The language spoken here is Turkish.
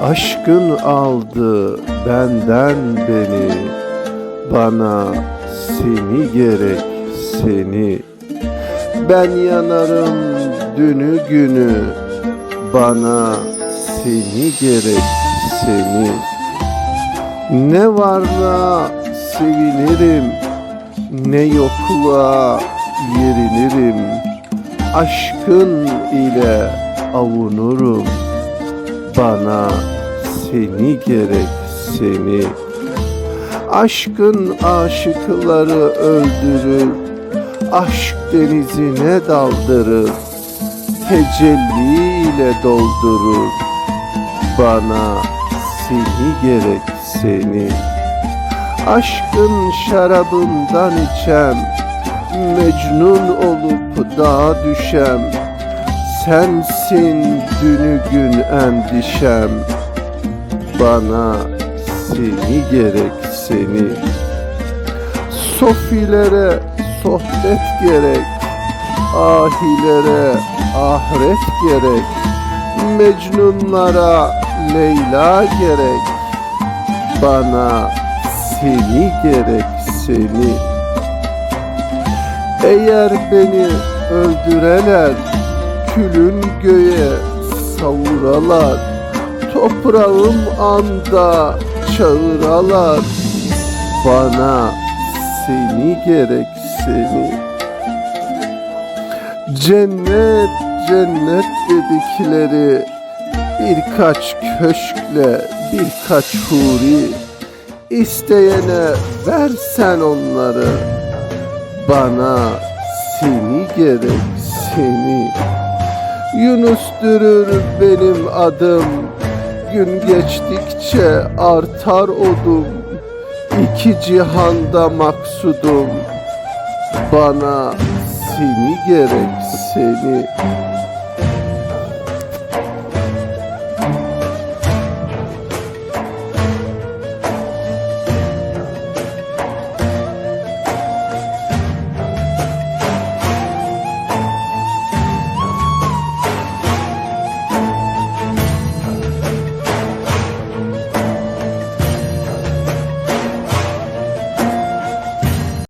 Aşkın aldı benden beni. Bana seni gerek seni. Ben yanarım dünü günü. Bana seni gerek seni. Ne varla sevinirim Ne yokluğa yerinirim. Aşkın ile avunurum. Bana seni gerek seni. Aşkın aşıkları öldürür Aşk denizine daldırır Tecelliyle doldurur. Bana seni gerek seni. Aşkın şarabından içem Mecnun olup dağa düşem. Sensin dünü gün endişem Bana seni gerek seni. Sofilere sohbet gerek Ahilere ahiret gerek Mecnunlara Leyla gerek. Bana seni gerek seni. Eğer beni öldüreler külün göğe savuralar Toprağım anda çağıralar. Bana seni gerek seni. Cennet cennet dedikleri Birkaç köşkle birkaç huri İsteyene versen onları Bana seni gerek seni. Yunus dürür benim adım Gün geçtikçe artar odum. İki cihanda maksudum. Bana seni gerek seni